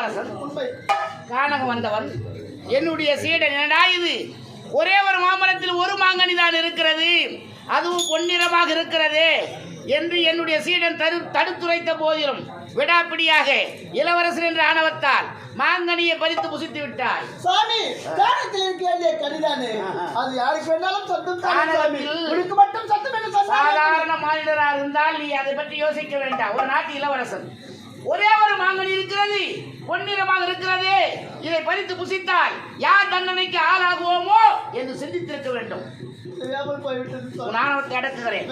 இளவரசன் வந்தவன். என்னுடைய சீடன் என்னடா இது? ஒரே ஒரு மாமரத்தில் ஒரு மாங்கனி தான் இருக்கிறது. அதுவும் பொன்னிறமாக இருக்கிறது என்று என்னுடைய சீடன் தடு தடுத்துரைத்த போதிலும் விடாப்பிடியாக இளவரசன் என்ற ஆணவத்தால் மாங்கனியை பறித்து புசித்து விட்டாய். சாமி காரணத்தில் இருக்க வேண்டிய கனிதானே? அது யாருக்கு வேணாலும் சொந்தம் உனக்கு மட்டும் சொந்தம் சாதாரண மாநிலராக இருந்தால் நீ அதை பற்றி யோசிக்க வேண்டாம். ஒரு நாட்டு இளவரசன். ஒரே ஒரு மாங்கனி இருக்கிறது பொன்னிறமாக இருக்கிறது. இதை பறித்து புசித்தால் யார் தண்டனைக்கு ஆளாகுவோமோ என்று சிந்தித்திருக்க வேண்டும். உன் ஆணவத்தை அடக்குகிறேன்.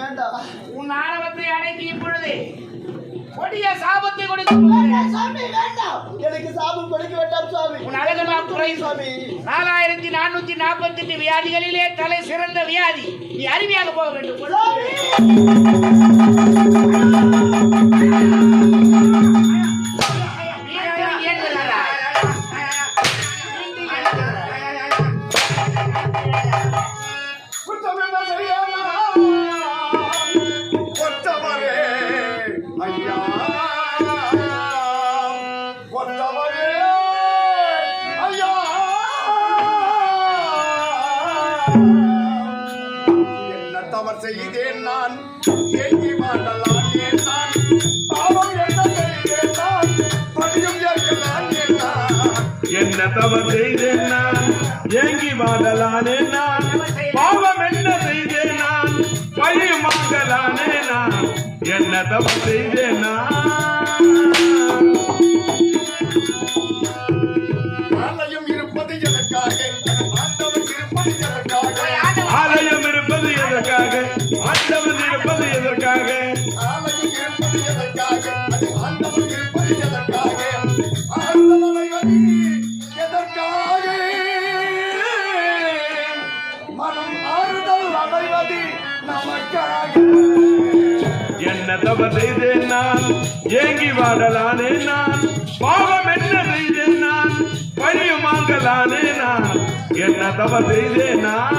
உன் ஆணவத்தை அடக்கி இப்பொழுது கொடிய சாபத்தை எனக்கு சாபம் கொடுக்க வேண்டாம் சாமி. உன் அழகெல்லாம் குறையும். சாமி. நாலாயிரத்தி நானூத்தி நாற்பத்தி எட்டு வியாதிகளிலே தலை சிறந்த வியாதி. நீ அருமையாக போக வேண்டும். என்ன தவறு செய்தேன் நான்? என்ன தவறு செய்தேன் நான். ஏங்கி வாழலானே நான். பாவம் என்ன செய்தேன் நான்? பழி மாங்கலானே நான். என்ன தவறு செய்தேன் நான். என்ன தவ செய்தேன் நான் ஏங்கி வாடலானே நான். பாவம் என்ன செய்தேன் நான் பழியுமாங்கலானே நான். என்ன தவ செய்தேன் நான்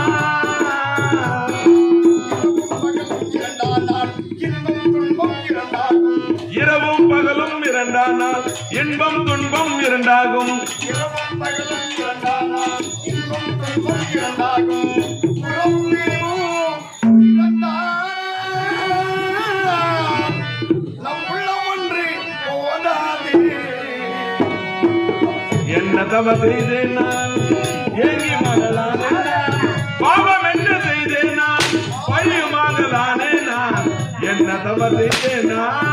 இரவும் பகலும் இரண்டானால் இன்பம் துன்பம் இரண்டாகும். இரவும் பகலும் இரண்டானால் இன்பம் துன்பம் இரண்டாகும். தவ செய்தேன் நான் ஏங்கி மகளானே நான். பாவம் என்ன செய்தேன் நான் பழி மகளானே நான் என்ன தவ செய்தேன் நான்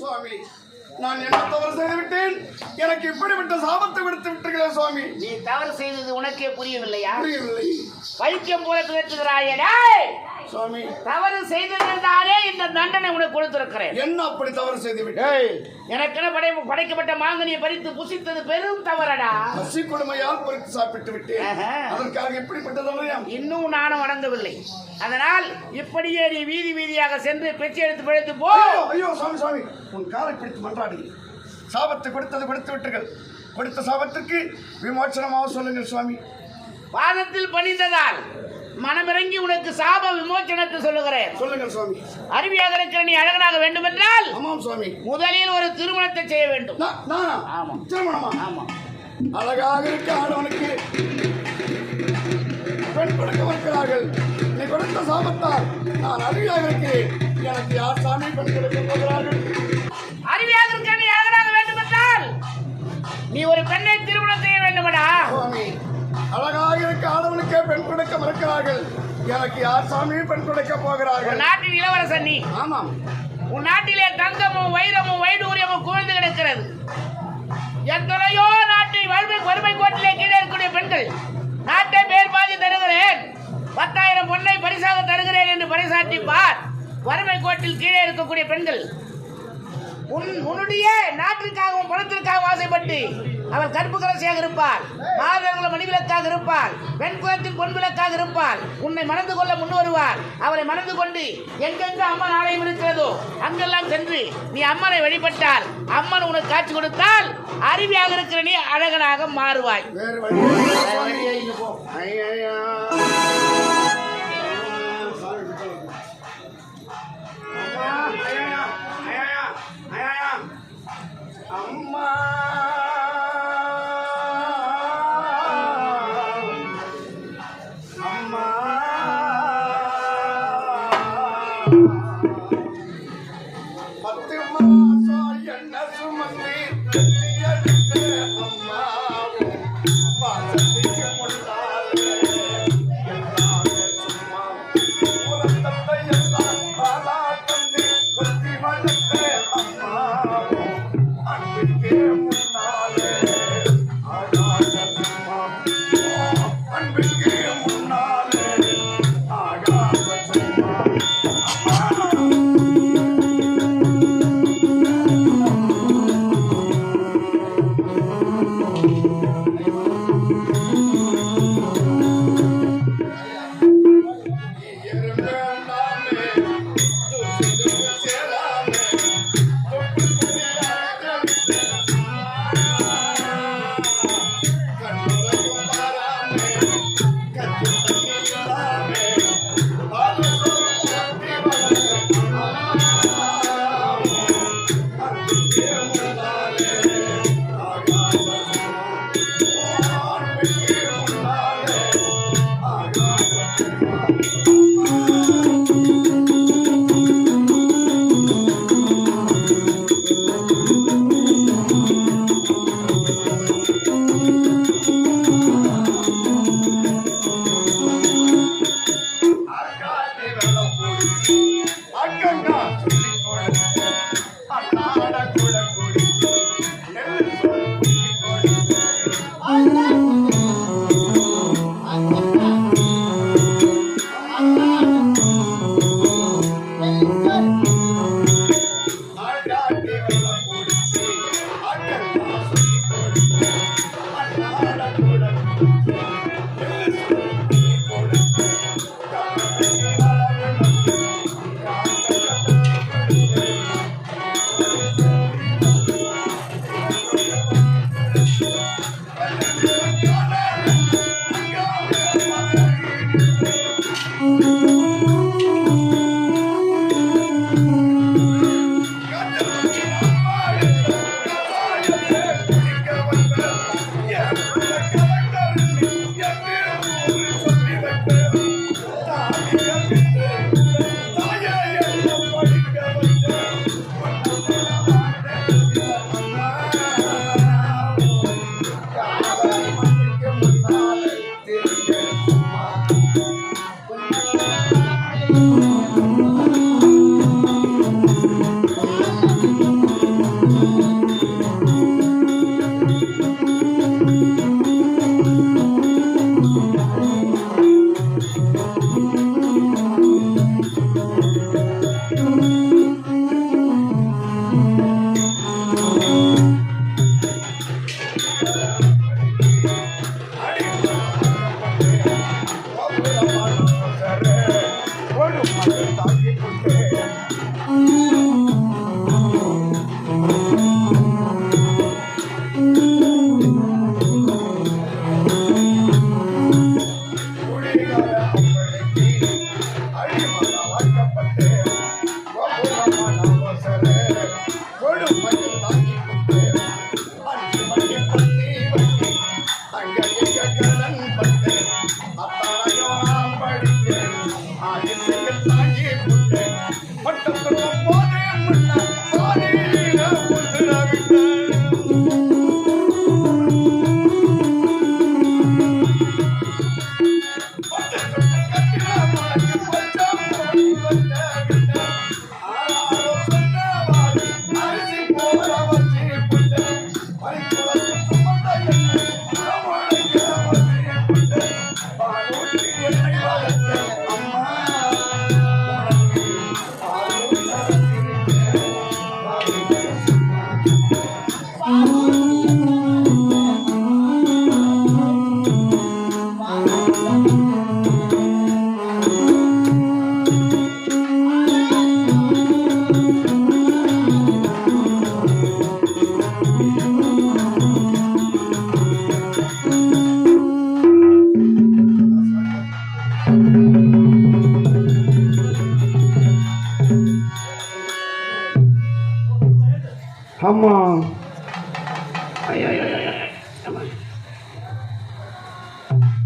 சுவாமி நான் என்ன தவறு செய்து விட்டேன் எனக்கு இப்படிப்பட்ட சாபத்தை விடுத்து விட்டீர்களே சுவாமி. நீ தவறு செய்தது உனக்கே புரியவில்லையா? புரியவில்லை. வைக்கம் போல டேய்! சுவாமி. தவறு செய்ததினாலே இந்த தண்டனை உனக்கு கொடுத்திருக்கிறேன். என்ன அப்படி தவறு செய்து விட்டேன் எனக்கென படை படைக்கப்பட்ட மாங்கனியை பறித்து புசித்தது பெரும் தவறடா. பசி கொடுமையால் பொறுத்து சாப்பிட்டு விட்டேன். அதற்காக இப்படிப்பட்ட தவறையா இன்னும் நானும் வணங்கவில்லை அதனால் இப்படியே நீ வீதி வீதியாக சென்று பெற்று எடுத்து பிழைத்து போ. ஐயோ, ஐயோ சுவாமி சுவாமி. உன் காலை பிடித்து மன்றாடி சாபத்தை கொடுத்தது கொடுத்து விட்டீர்கள். கொடுத்த சாபத்திற்கு விமோச்சனமாக சொல்லுங்கள் சுவாமி. பாதத்தில் பணிந்ததால் மனமிறங்கி உனக்கு சாப விமோச்சனத்தை சொல்லுகிறேன். சொல்லுங்கள் சுவாமி. அருவியாக இருக்கிற நீ அழகனாக வேண்டுமென்றால் ஆமாம் சுவாமி. முதலில் ஒரு திருமணத்தை செய்ய வேண்டும். ஆமாம். திருமணமா? ஆமா. அழகாக இருக்க ஆடவனுக்கு பெண் கொடுக்க வைக்கிறார்கள் நீ கொடுத்த சாபத்தால் நான் அருவியாக இருக்கிறேன் எனக்கு யார் சாமி பெண் கொடுக்க போகிறார்கள்? மறுக்கிறார்கள் எனக்கு யார் சாமி பெண் கொடுக்க போகிறார்கள். நாட்டின் இளவரசன் நீ. ஆமாம். உன் நாட்டிலே தங்கமும் வைரமும் வைடூரியமும் குவிந்து கிடக்கிறது. எத்தனையோ நாட்டை வறுமை வறுமை கோட்டிலே கீழே இருக்கக்கூடிய பெண்கள் நாட்டை பேர் பாதி தருகிறேன். பத்தாயிரம் பொன்னை பரிசாக தருகிறேன் என்று பரிசாட்டி பார். வறுமை கோட்டில் கீழே இருக்கக்கூடிய பெண்கள் உன் உன்னுடைய நாட்டிற்காகவும் பணத்திற்காகவும் ஆசைப்பட்டு அவள் கருப்பு கலசியாக இருப்பாள். மாதவர்கள மணிவிளக்காக இருப்பாள். பெண் குலத்தின் பொன் விளக்காக இருப்பாள். உன்னை மணந்து கொள்ள முன் வருவாள் அவரை மணந்து கொண்டு எங்கெங்க அம்மன் ஆலயம் இருக்கிறதோ அங்கெல்லாம் சென்று நீ அம்மனை வழிபட்டால் அம்மன் உனக்கு காட்சி கொடுத்தால் அருவியாக இருக்கிற நீ அழகனாக மாறுவாய்.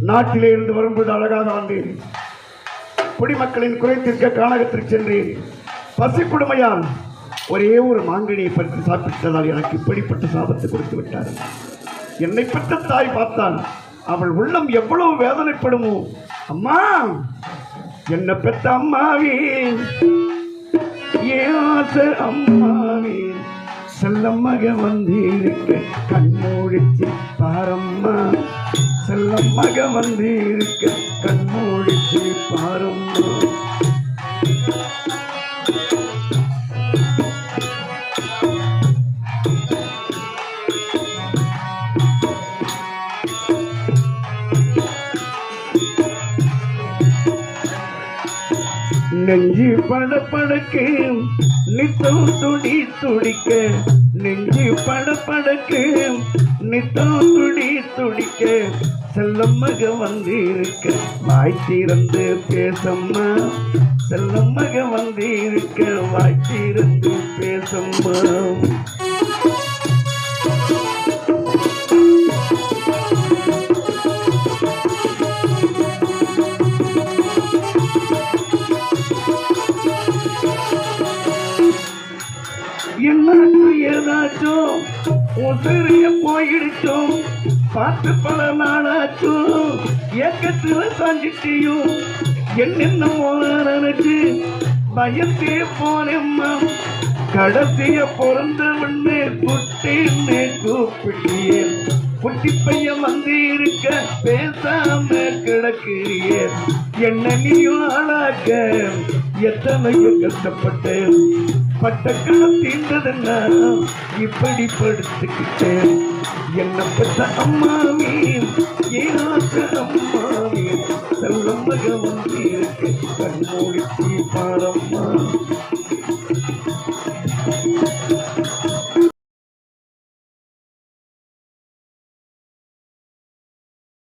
நாட்டிலே இருந்து வரும்போது அழகாக ஆண்டேன் குடிமக்களின் குறை தீர்க்க கானகத்திற்கு சென்றேன் பசி கொடுமையால் ஒரே ஒரு மாங்கனியை பற்றி சாப்பிட்டதால் எனக்கு இப்படிப்பட்ட சாபத்தை கொடுத்து விட்டார் என்னை பெற்ற தாய் பார்த்தால் அவள் உள்ளம் எவ்வளவு வேதனைப்படுமோ அம்மா என்ன பெற்ற அம்மாவே ஏ அம்மாவே செல்லம்மக வந்திருக்க கண்மூடிச்சு பாரம்மா. செல்லம்மக வந்திருக்க கண்மூடிச்சு பாரம்மா. நெஞ்சு பட படக்கு நித்தம் துடி துடிக்க. நெஞ்சு பட படக்கு நித்தம் துடி துடிக்க. செல்லம்மக வந்து இருக்க வாய் திறந்து பேசம்மா. செல்லம்மக வந்து இருக்க வாய் திறந்து பேசம்மா. நாளாச்சும் உதிரிய போயிடுச்சும் பார்த்து பல நாளாச்சும் ஏக்கத்துல சாஞ்சிட்டியும் என்னென்ன நினைச்சு பயத்தே போனேம்மா. கடைசிய பிறந்தவண்ணே குட்டின்னு கூப்பிட்டியே. குட்டி பையன் வந்து இருக்க பேசாம கிடக்கிறியே. என்ன நீ ஆளாக்க எத்தனையோ கஷ்டப்பட்டேன். பட்ட காலம் தீர்ந்ததுன்னா? இப்படி படுத்துக்கிட்டேன். என்ன பெற்ற அம்மாவே ஏனாத்த அம்மாவே செல்லம் மகவன் இருக்கு. கண்மூடி பாரம்மா